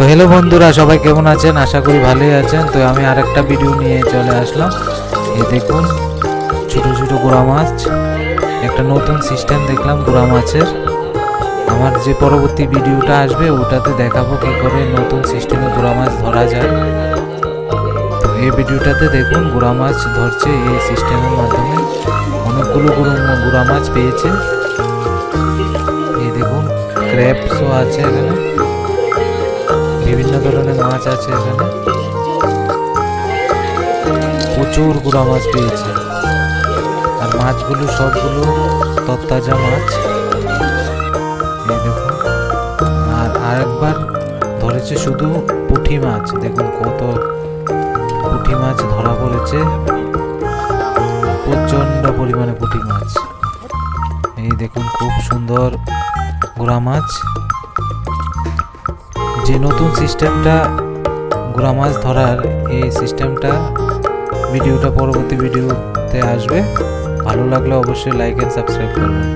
তো হ্যালো বন্ধুরা, সবাই কেমন আছেন? আশা করি ভালোই আছেন। তো আমি আরেকটা ভিডিও নিয়ে চলে আসলাম। এই দেখুন, ছোট ছোট গোড়া মাছ। একটা নতুন সিস্টেম দেখলাম গোড়া মাছের। আমার যে পরবর্তী ভিডিওটা আসবে, ওটাতে দেখাবো কী করে নতুন সিস্টেমে গোড়া মাছ ধরা যায়। তো এই ভিডিওটাতে দেখুন, গোড়া মাছ ধরছে এই সিস্টেমের মাধ্যমে। অনেকগুলো গুঁড়ো গোড়া মাছ পেয়েছে। এই দেখুন ক্র্যাপসও আছে এখানে। বিভিন্ন ধরনের মাছ আছে এখানে। প্রচুর গুড়া মাছ পেয়েছে। আর মাছগুলো সবগুলো তত্তাজা মাছ। আর আরেকবার ধরেছে শুধু পুঁটি মাছ। দেখুন কত পুঁটি মাছ ধরা পড়েছে। প্রচণ্ড পরিমাণে পুঁটি মাছ। এই দেখুন, খুব সুন্দর গুড়া মাছ। যে নতুন সিস্টেমটা গুড়া মাছ ধরার এই সিস্টেমটা ভিডিওটা পরবর্তী ভিডিওতে আসবে। ভালো লাগলে অবশ্যই লাইক অ্যান্ড সাবস্ক্রাইব করবেন।